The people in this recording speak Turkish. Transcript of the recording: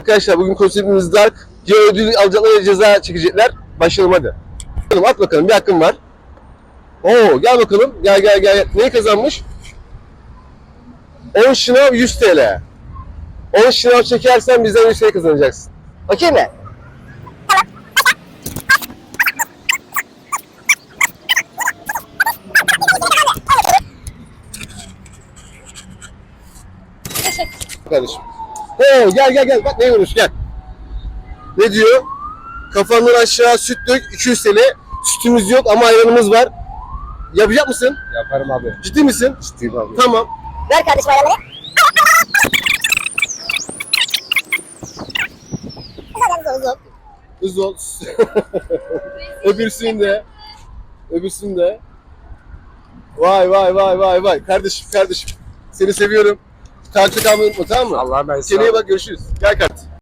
Arkadaşlar bugün konseptimiz dark. Ya ödül alacaklar ya ceza çekecekler. Başlayalım hadi. Bakalım, At bakalım bir hakkın var. Oo gel bakalım. Gel gel gel. Neyi kazanmış? 10 şınav 100 TL. 10 şınav çekersen bizden 100 TL kazanacaksın. Okey mi? Kardeşim. Oo gel gel gel. Bak ne görmüş gel. Ne diyor? Kafandan aşağı süt dök 200 TL. Sütümüz yok ama ayranımız var. Yapacak mısın? Yaparım abi. Ciddi misin? Ciddiyim abi. Tamam. Ver kardeşim ayranları. Ol. Öbürsünü de. Öbürsünü de. Vay vay vay vay vay. Kardeşim kardeşim. Seni seviyorum. Takipte kalmayı unutma tamam mı? Allah ben iyi bak görüşürüz. Gel kardeşim.